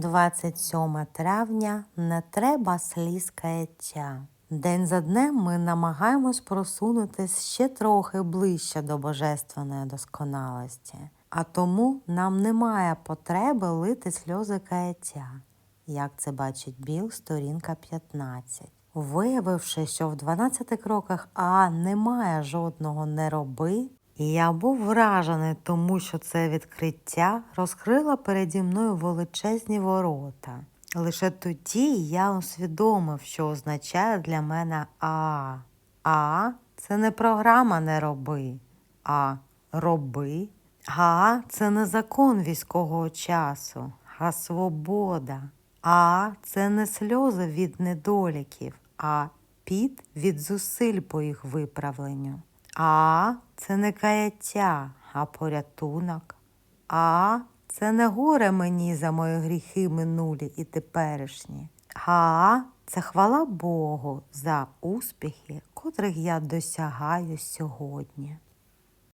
27 травня не треба сліз каяття. День за днем ми намагаємось просунутись ще трохи ближче до божественної досконалості, а тому нам немає потреби лити сльози каяття, як це бачить Біл, сторінка 15. Виявивши, що в 12 кроках А немає жодного не роби, я був вражений, тому що це відкриття розкрило переді мною величезні ворота. Лише тоді я усвідомив, що означає для мене А. А це не програма не роби, а роби. А це не закон військового часу, а свобода. А це не сльози від недоліків, а піт від зусиль по їх виправленню. А це не каяття, а порятунок. А це не горе мені за мої гріхи минулі і теперішні. А це хвала Богу за успіхи, котрих я досягаю сьогодні.